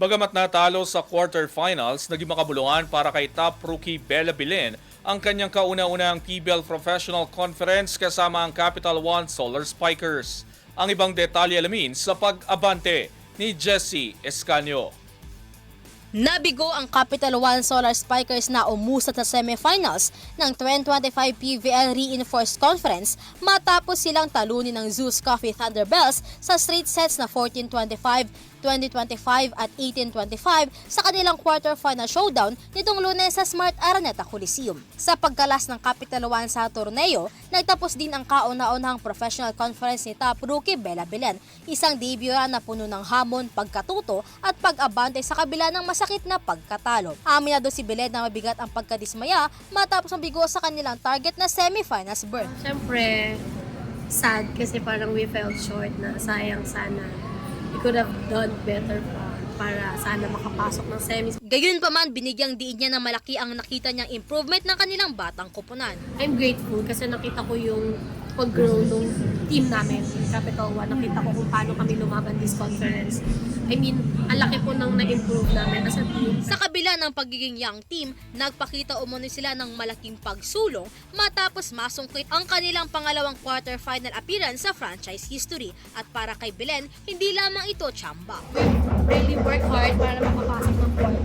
Bagamat natalo sa quarterfinals, naging makabuluhan para kay top rookie Bella Bilin ang kanyang kauna-unang PBL Professional Conference kasama ang Capital One Solar Spikers. Ang ibang detalye alamin sa pag-abante ni Jesse Escanio. Nabigo ang Capital One Solar Spikers na umusat sa semifinals ng 2025 PVL Reinforced Conference matapos silang talunin ng Zeus Coffee Thunderbells sa straight sets na 14-25, 20-25 at 18-25 sa kanilang quarterfinal showdown nitong lunes sa Smart Araneta Coliseum. Sa pagkalas ng Capital One sa torneo, nagtapos din ang kauna-unahang professional conference ni top rookie Bella Belen, isang debut na puno ng hamon, pagkatuto at pag-abante sa kabila ng masakit na pagkatalo. Aminado si Belen na mabigat ang pagkadismaya matapos mabigo sa kanilang target na semifinals berth. Siyempre, sad kasi parang we fell short na sayang sana. We could have done better pa para sana makapasok ng semis. Gayunpaman, binigyang diin niya na malaki ang nakita niyang improvement ng kanilang batang kupunan. I'm grateful kasi nakita ko yung pag-grow ng team namin, Capital One. Nakita ko kung paano kami lumaban this conference. I mean, ang laki po nang na-improve namin as a team. Sa kabila ng pagiging young team, nagpakita umano sila ng malaking pagsulong matapos masungkit ang kanilang pangalawang quarterfinal appearance sa franchise history. At para kay Belen, hindi lamang ito tsamba. really work hard para makapasok ng quarters.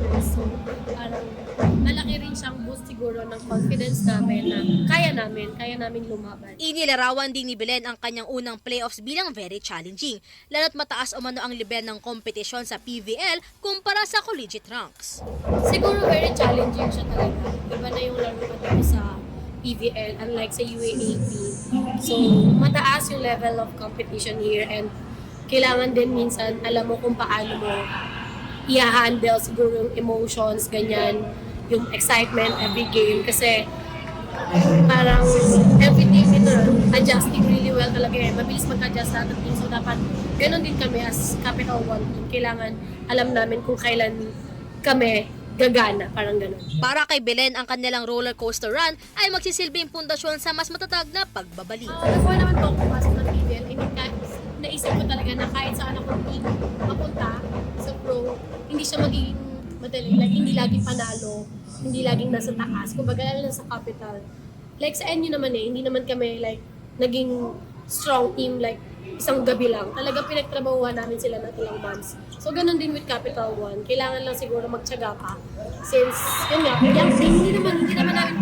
Malaki rin siyang boost siguro ng confidence namin na kaya namin, kaya namin lumaban. Inilarawan din ni Belen ang kanyang unang playoffs bilang very challenging, lalo't mataas umano ang level ng kompetisyon sa PVL kumpara sa collegiate ranks. Siguro very challenging siya talaga. Iba na yung laro ko dito sa PVL, unlike sa UAAP. So, mataas yung level of competition here and kailangan din minsan alam mo kung paano mo i-handle siguro yung emotions, ganyan, yung excitement every game. Kasi parang every team ito adjusting really well talaga eh. Mabilis mag-adjust lahat ng team. So dapat ganun din kami as Capital One team. Kailangan alam namin kung kailan kami gagana, parang ganun. Para kay Belen, ang kanilang roller coaster run ay magsisilbing pundasyon sa mas matatag na pagbabalik. Uh, before naman po ako pumasok ng PBL, I mean, kahit, naisip ko talaga na kahit saan ako mapunta sa pro, hindi siya magiging madali. Like, hindi laging panalo, hindi laging nasa taas. Kumbaga, lalo na sa capital. Like, sa NU naman eh, hindi naman kami like, naging strong team like isang gabi lang. Talaga pinagtrabahuhan namin sila ng ilang months. So, ganun din with Capital One. Kailangan lang siguro magtyaga pa. Since, yun nga, team, hindi naman, hindi naman namin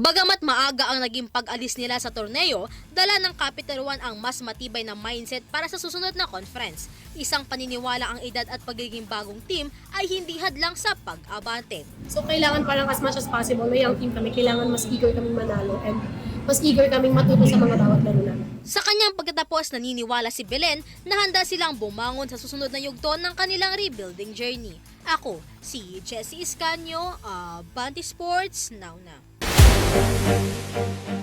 Bagamat maaga ang naging pag-alis nila sa torneo, dala ng Capital One ang mas matibay na mindset para sa susunod na conference. Isang paniniwala ang edad at pagiging bagong team ay hindi hadlang sa pag-abante. so kailangan parang as much as possible na young team kami, kailangan mas eager kaming manalo and mas eager kaming matuto sa mga bawat laro namin. Sa kanyang pagkatapos, naniniwala si Belen na handa silang bumangon sa susunod na yugto ng kanilang rebuilding journey. Ako, si Jessie Iscanio, uh, Banti Sports, now na. うん。